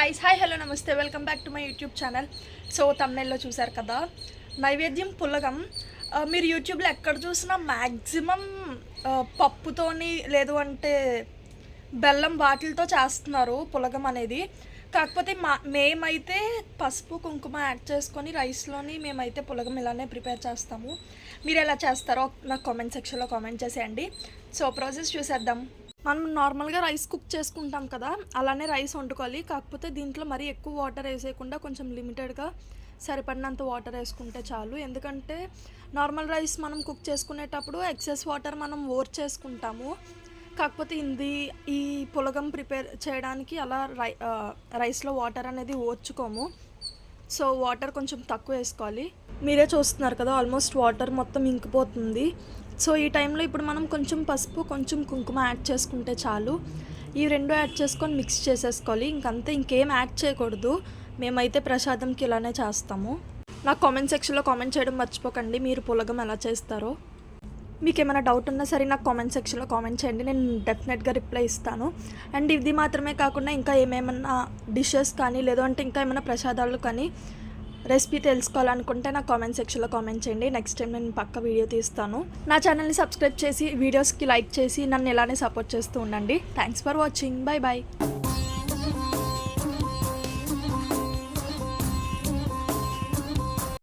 Guys hi hello నమస్తే. Welcome back to my YouTube channel so తమిళలో చూశారు కదా? నైవేద్యం పులగం. మీరు యూట్యూబ్లో ఎక్కడ చూసినా మ్యాక్సిమం పప్పుతోని లేదు అంటే బెల్లం వాటిలతో చేస్తున్నారు పులగం అనేది. కాకపోతే మా మేమైతే పసుపు కుంకుమ యాడ్ చేసుకొని రైస్లోని మేమైతే పులగం ఇలానే ప్రిపేర్ చేస్తాము. మీరు ఎలా చేస్తారో నాకు కామెంట్ సెక్షన్లో కామెంట్ చేసేయండి. సో ప్రాసెస్ చూసేద్దాం. మనం నార్మల్గా రైస్ కుక్ చేసుకుంటాం కదా అలానే రైస్ వండుకోవాలి. కాకపోతే దీంట్లో మరీ ఎక్కువ వాటర్ వేసేయకుండా కొంచెం లిమిటెడ్గా సరిపడినంత వాటర్ వేసుకుంటే చాలు. ఎందుకంటే నార్మల్ రైస్ మనం కుక్ చేసుకునేటప్పుడు ఎక్సెస్ వాటర్ మనం ఓర్ చేసుకుంటాము. కాకపోతే ఇది ఈ పులగం ప్రిపేర్ చేయడానికి అలా రై రైస్లో వాటర్ అనేది ఓర్చుకోము. సో వాటర్ కొంచెం తక్కువ వేసుకోవాలి. మీరే చూస్తున్నారు కదా ఆల్మోస్ట్ వాటర్ మొత్తం ఇంకిపోతుంది. సో ఈ టైంలో ఇప్పుడు మనం కొంచెం పసుపు కొంచెం కుంకుమ యాడ్ చేసుకుంటే చాలు. ఈ రెండు యాడ్ చేసుకొని మిక్స్ చేసేసుకోవాలి. ఇంకంతే ఇంకేం యాడ్ చేయకూడదు. మేమైతే ప్రసాదంకి ఇలానే చేస్తాము. నాకు కామెంట్ సెక్షన్లో కామెంట్ చేయడం మర్చిపోకండి. మీరు పులగం ఎలా చేస్తారో. మీకు ఏమైనా డౌట్ ఉన్నా సరే నాకు కామెంట్ సెక్షన్లో కామెంట్ చేయండి. నేను డెఫినెట్గా రిప్లై ఇస్తాను. అండ్ ఇది మాత్రమే కాకుండా ఇంకా ఏమేమన్నా డిషెస్ కానీ లేదంటే అంటే ఇంకా ఏమైనా ప్రసాదాలు కానీ రెసిపీ తెలుసుకోవాలనుకుంటే నాకు కామెంట్ సెక్షన్లో కామెంట్ చేయండి. నెక్స్ట్ టైం నేను పక్క వీడియో తీస్తాను. నా ఛానల్ని సబ్స్క్రైబ్ చేసి వీడియోస్కి లైక్ చేసి నన్ను ఇలానే సపోర్ట్ చేస్తూ ఉండండి. Thanks for watching bye bye